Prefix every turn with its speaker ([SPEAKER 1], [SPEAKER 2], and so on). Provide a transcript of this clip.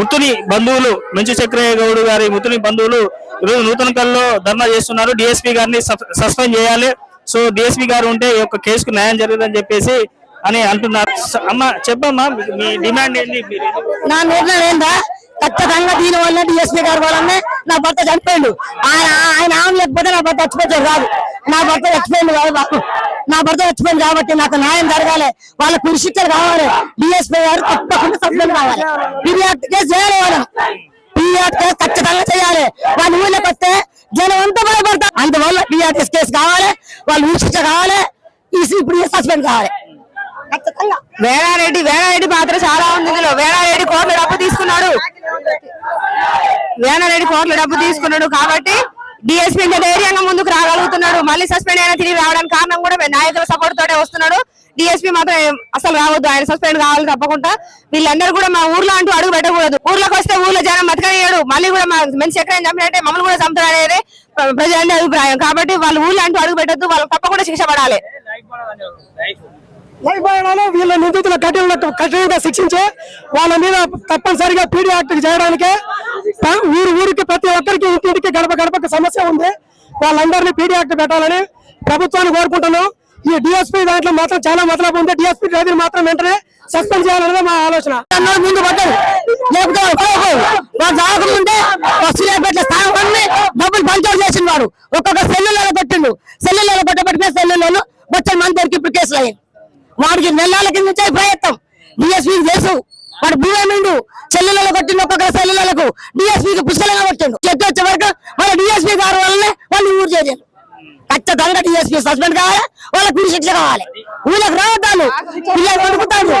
[SPEAKER 1] ముత్తుని బంధువులు మంచి చక్రయ్య గౌడ్ గారి ముత్తుని బంధువులు ఈరోజు నూతన కల్లో ధర్నా చేస్తున్నారు. డిఎస్పీ గారిని సస్పెండ్ చేయాలి. సో డిఎస్పీ గారు ఉంటే ఈ యొక్క కేసుకు న్యాయం జరగదని చెప్పేసి అని అంటున్నారు. అమ్మ చెప్పమ్మా మీ- డిమాండ్ ఏంటి
[SPEAKER 2] నా నిర్ణయం ఏందా? ఖచ్చితంగా దీని వల్ల డిఎస్పీ గారు వల్లనే నా భర్త చనిపోయిండు. ఆయన ఆయన ఆమె లేకపోతే నా భర్త చచ్చిపోతాడు కాదు. నా భర్త చచ్చిపోయింది కాదు బాబు. నా భర్త చచ్చిపోయింది కాబట్టి నాకు న్యాయం జరగాలి. వాళ్ళ కురిశిక్షలు కావాలి. డిఎస్పీ గారు తప్పకుండా సభ్యులు కావాలి. ఫిర్యాదు కేసు చేయాలి వాళ్ళు. ఫిర్యాదు కేసు ఖచ్చితంగా చేయాలి. వాళ్ళు ఊళ్ళకి వస్తే జనం అంతా భయపడతారు? అందువల్ల ఫిర్యాదు కేసు కావాలి. వాళ్ళు ఉరిశిక్ష కావాలి. ఈ ఇప్పుడు సస్పెండ్ కావాలి.
[SPEAKER 3] వేణారెడ్డి వేణారెడ్డి పాత్ర చాలా ఉంది ఇందులో. వేణారెడ్డి కోట్ల డబ్బు తీసుకున్నాడు. వేణారెడ్డి కోట్ల డబ్బు తీసుకున్నాడు కాబట్టి డిఎస్పీ ఇంకా ధైర్యంగా ముందుకు రాగలుగుతున్నాడు. మళ్ళీ సస్పెండ్ అయినా తిరిగి రావడానికి కారణం కూడా నాయకుల సపోర్ట్ తోటే వస్తున్నాడు. డిఎస్పీ మాత్రం అసలు రావద్దు. ఆయన సస్పెండ్ కావాలి తప్పకుండా. వీళ్ళందరూ కూడా మా ఊర్లో అంటూ అడుగు పెట్టకూడదు. ఊర్లోకి వస్తే ఊర్లో జనం బతకనియడు మళ్ళీ కూడా మా మంచి ఎక్కడైనా చంపినట్టే మమ్మల్ని కూడా చంపుతారు అనేది ప్రజలందరి అభిప్రాయం. కాబట్టి వాళ్ళు ఊర్లో అంటూ అడుగు పెట్టద్దు. వాళ్ళకి తప్పకుండా శిక్ష పడాలి.
[SPEAKER 4] వైభవాలను వీళ్ళ నిందితుల కఠిన కఠినంగా శిక్షించి వాళ్ళ మీద తప్పనిసరిగా పీడీ యాక్ట్ చేయడానికే ఊరు ఊరికి ప్రతి ఒక్కరికి ఇంటింటికి గడప గడపకి సమస్య ఉంది. వాళ్ళందరినీ పీడీ యాక్ట్ పెట్టాలని ప్రభుత్వాన్ని కోరుకుంటున్నాం. ఈ డిఎస్పీ దాంట్లో మాత్రం చాలా మతలబు ఉంది. డిఎస్పీ రవిని మాత్రం వెంటనే సస్పెండ్ చేయాలనేది మా ఆలోచన.
[SPEAKER 2] ముందు పడ్డాడు లేకపోతే వాడు పోకపోడు. వాడు స్థానాన్ని డబ్బులు పంచోడు చేసిన వాడు. ఒక్కొక్క సెల్లులలో పెట్టిండు సెల్లులలో పెట్టబెట్టిన సెల్లులలో బొచ్చని మంది దొరికి ఇప్పుడు కేసులు అయ్యాయి. వాడికి నెలల కింద నుంచే ప్రయత్నం. డిఎస్పీ తెలుసు. వాడు భూమిండు చెల్లెలలో కొట్టిండు ఒక్కొక్క సెల్లులకు. డిఎస్పీకి పుష్కలంగా కొట్టిండు. చెట్టు వచ్చే వరకు వాళ్ళ డిఎస్పీ గారు వల్లనే వాళ్ళు ఊరు చేశారు. ఖచ్చితంగా డిఎస్పీ సస్పెండ్ కావాలి వాళ్ళకి ఉరి శిక్ష కావాలి. ఊళ్ళకి రావద్దాను పిల్లలు కొడుకుతాడు